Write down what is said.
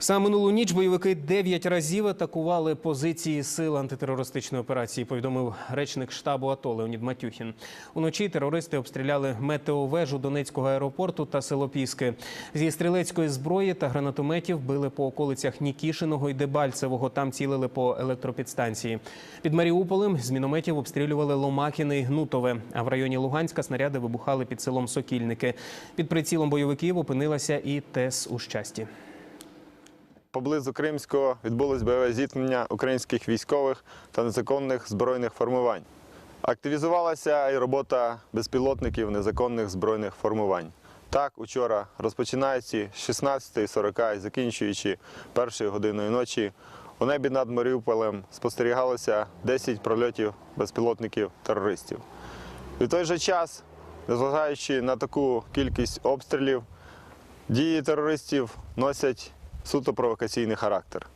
Саме минулу ніч бойовики дев'ять разів атакували позиції сил антитерористичної операції. Повідомив речник штабу АТО Леонід Матюхін. Уночі терористи обстріляли метеовежу Донецького аеропорту та село Піски. Зі стрілецької зброї та гранатометів били по околицях Нікішиного і Дебальцевого. Там цілили по електропідстанції. Під Маріуполем з мінометів обстрілювали Ломакіне і Гнутове. А в районі Луганська снаряди вибухали під селом Сокільники. Під прицілом бойовиків опинилася і ТЕС у щасті. Поблизу Кримського відбулось бойове зіткнення українських військових та незаконних збройних формувань. Активізувалася і робота безпілотників незаконних збройних формувань. Так, учора, розпочинаючи з 16.40 і закінчуючи першою годиною ночі, у небі над Маріуполем спостерігалося 10 прольотів безпілотників терористів. І той же час, незважаючи на таку кількість обстрілів, дії терористів носять суто провокаційний характер.